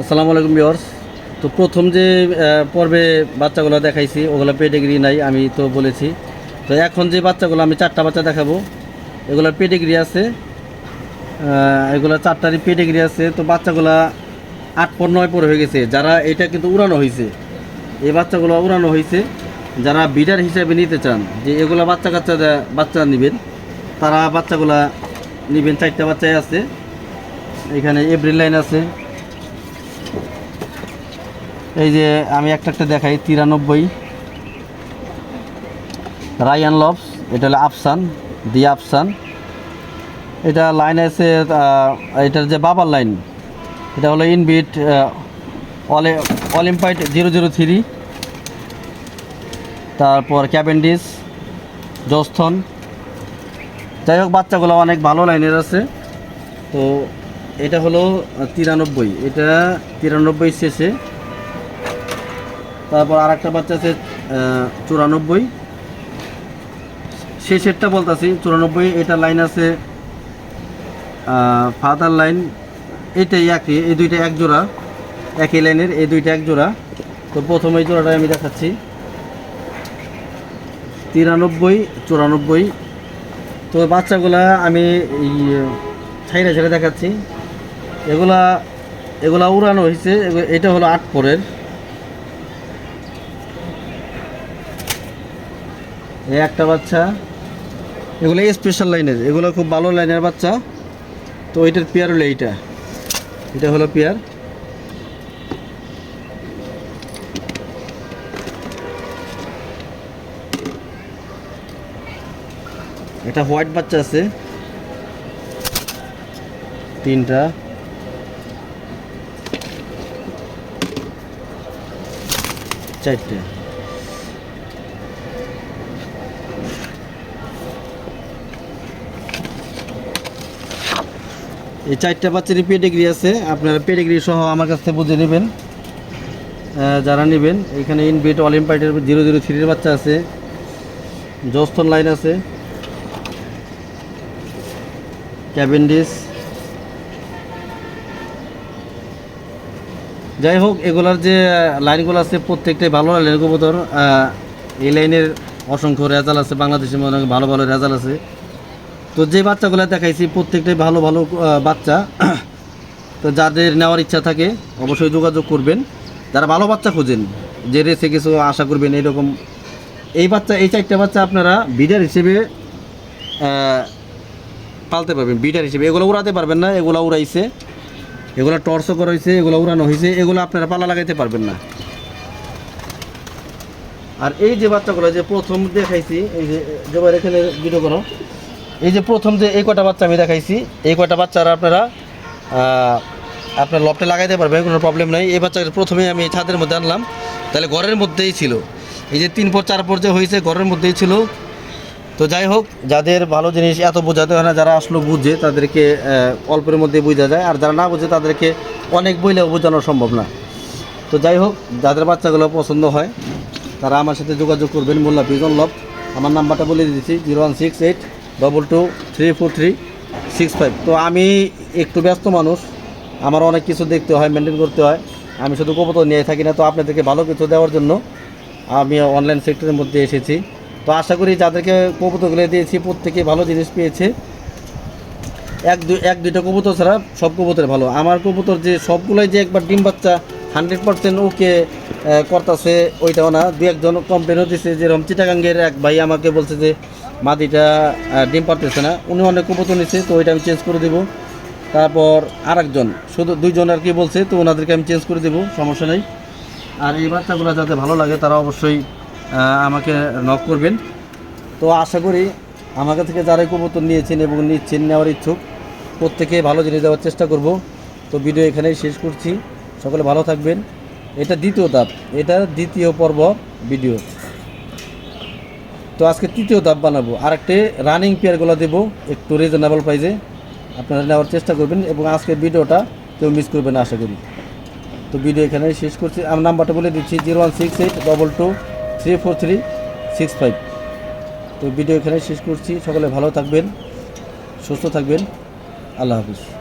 আসসালামু আলাইকুম বিয়র্স তো প্রথম যে পর্বে বাচ্চাগুলো দেখাইছি, ওগুলো পেডিগ্রি নাই, আমি তো বলেছি। তো এখন যে বাচ্চাগুলো আমি চারটা বাচ্চা দেখাবো, এগুলোর পেডিগ্রি আছে। এগুলো চারটারই পেডিগ্রি আছে। তো বাচ্চাগুলা আট পর নয় পর হয়ে গেছে। যারা এটা কিন্তু উড়ানো হয়েছে এই বাচ্চাগুলো উড়ানো হয়েছে যারা বিডার হিসাবে নিতে চান, যে এগুলো বাচ্চা কাচ্চা বাচ্চা নেবেন, তারা বাচ্চাগুলা নেবেন। চারটা বাচ্চাই আছে। এখানে এপ্রিল লাইন আছে। এই যে আমি একটা একটা দেখাই, তিরানব্বই। রায়ান লভস এটা হলো আফসান, দি আফসান। এটা লাইন আছে এটার যে বাবার লাইন এটা হলো ইনবিট অলে অলিম্পাইট জিরো জিরো থ্রি তারপর ক্যাবেন্ডিস জস্থন যাই হোক, বাচ্চাগুলো অনেক ভালো লাইনের আছে। তো এটা হলো তিরানব্বই, এটা তিরানব্বই শেষে। তারপর আর একটা বাচ্চা আছে চুরানব্বই। চুরানব্বই শেষেরটা বলতেছি, চুরানব্বই, এটা লাইন আছে ফাদার লাইন এটাই একই, এই দুইটা এক জোড়া, একই লাইনের এই দুইটা এক জোড়া। তো প্রথম এই জোড়াটা আমি দেখাচ্ছি। তিরানব্বই, চুরানব্বই। তো বাচ্চাগুলা আমি ছাইরা ছেড়ে দেখাচ্ছি। এগুলা এগুলা উড়ানো হয়েছে এটা হলো আট পরের। এই একটা বাচ্চা। এগুলো স্পেশাল লাইনের এগুলো খুব ভালো লাইনের বাচ্চা। তো ওইটার পেয়ার হলো এইটা। এটা হলো পেয়ার এটা হোয়াইট বাচ্চা আছে। তিনটা। চারটে। এই চারটা বাচ্চারই পেডিগ্রি আছে। আপনারা পেডিগ্রি সহ আমার কাছ থেকে বুঝে নেবেন। যারা নেবেন, এখানে ইনবিট অলিম্পাইটের জিরো জিরো থ্রির বাচ্চা আছে। জস্তন লাইন আছে। ক্যাবেন্ডিস যাই হোক, এগুলার যে লাইনগুলো আছে, প্রত্যেকটাই ভালো লাইনের কবুতর এই লাইনের অসংখ্য রেজাল আছে। বাংলাদেশের মধ্যে অনেক ভালো ভালো রেজাল আছে। তো যে বাচ্চাগুলো দেখাইছি, প্রত্যেকটাই ভালো ভালো বাচ্চা। তো যাদের নেওয়ার ইচ্ছা থাকে, অবশ্যই যোগাযোগ করবেন। যারা ভালো বাচ্চা খোঁজেন, যে রেসে কিছু আশা করবেন এইরকম এই বাচ্চা, এই চারটা বাচ্চা আপনারা বিডার হিসেবে পালতে পারবেন বিডার হিসেবে। এগুলো উড়াতে পারবেন না, এগুলো উড়াইছে। এগুলো টর্চও করা হয়েছে এগুলো উড়ানো হয়েছে এগুলো আপনারা পালা লাগাইতে পারবেন না। আর এই যে বাচ্চাগুলো, যে প্রথম দেখাইছি, এই যে জবার এখানে ভিডিও করো। এই যে প্রথম যে এই কটা বাচ্চা আমি দেখাইছি, এই কটা বাচ্চারা আপনারা আপনার লপটে লাগাইতে পারবেন কোনো প্রবলেম নাই। এই বাচ্চা প্রথমে আমি ছাদের মধ্যে আনলাম। তাহলে ঘরের মধ্যেই ছিল। এই যে তিন পর, চার পর যে হয়েছে, ঘরের মধ্যেই ছিল। তো যাই হোক, যাদের ভালো জিনিস এত বোঝাতে হয় না, যারা আসলো বুঝে, তাদেরকে অল্পের মধ্যে বোঝা যায়। আর যারা না বুঝে, তাদেরকে অনেক বইলেও বোঝানো সম্ভব না। তো যাই হোক, যাদের বাচ্চাগুলো পছন্দ হয়, তারা আমার সাথে যোগাযোগ করবেন। মোল্লা পিজন লভ আমার নাম্বারটা বলে দিয়েছি zero one six eight double two three four three six five তো আমি একটু ব্যস্ত মানুষ, আমার অনেক কিছু দেখতে হয় মেনটেন করতে হয়। আমি শুধু কবুতর নিয়ে থাকি না, তো আপনাদেরকে ভালো কিছু দেওয়ার জন্য আমি অনলাইন সেক্টরের মধ্যে এসেছি। তো আশা করি যাদেরকে কবুতরগুলো দিয়েছি, প্রত্যেকে ভালো জিনিস পেয়েছে। এক দুই, এক দুইটা কবুতর ছাড়া সব কবুতর ভালো। আমার কবুতর যে সবগুলোই যে একবার ডিম বাচ্চা হান্ড্রেড পার্সেন্ট ওকে করতেছে, ওইটাও না। দু একজন কমপ্লেনও দিচ্ছে যেরকম চিটাগাঙ্গের এক ভাই আমাকে বলছে যে মাদিটা ডিম পারতেছে না। উনি অনেক কবুতর নিচ্ছে তো ওইটা আমি চেঞ্জ করে দেবো। তারপর আরেকজন, শুধু দুইজন আর কি বলছে, তো ওনাদেরকে আমি চেঞ্জ করে দেবো, সমস্যা নেই। আর এই বাচ্চাগুলো যাতে ভালো লাগে, তারা অবশ্যই আমাকে নক করবেন। তো আশা করি আমাকে থেকে যারাই কবুতর নিয়েছেন এবং নিচ্ছেন, নেওয়ার ইচ্ছুক, প্রত্যেকে ভালো জিনিস দেওয়ার চেষ্টা করব। তো ভিডিও এখানেই শেষ করছি। সকলে ভালো থাকবেন। এটা দ্বিতীয় ধাপ, এটা দ্বিতীয় পর্ব ভিডিও। তো আজকে তৃতীয় ধাপ বানাবো। আর একটা রানিং পেয়ারগুলো দেবো, একটু রিজনেবল প্রাইসে আপনারা নেওয়ার চেষ্টা করবেন এবং আজকের ভিডিওটা কেউ মিস করবেন আশা করি। তো ভিডিও এখানে শেষ করছি। আমার নাম্বারটা বলে দিচ্ছি, zero one six eight double two three four three six five. তো ভিডিও এখানে শেষ করছি। সকলে ভালো থাকবেন, সুস্থ থাকবেন। আল্লাহ হাফিজ।